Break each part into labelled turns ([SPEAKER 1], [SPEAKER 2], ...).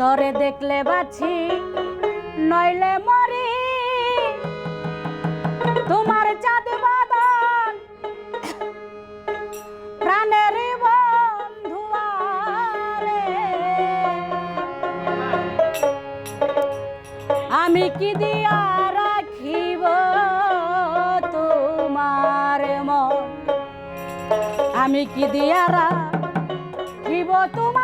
[SPEAKER 1] তরে দেখলে বাছি, নইলে মরি তোমার চাঁদ বাদন প্রাণের। আমি কি দিয়া রাখিব তোমার মন আমি কি দিয়া রাখিব তোমার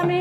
[SPEAKER 1] আমি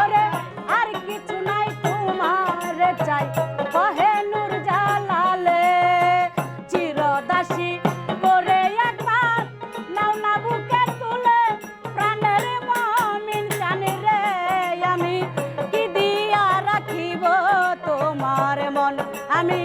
[SPEAKER 1] ওরে আর কিছু নাই তোমার চাই। ওহে নূর জালালে, চিরদাসী করে একবার না বুকে তুলে, প্রাণের মমিন কানে রে আমি। কি রাখিব তোমার মন? আমি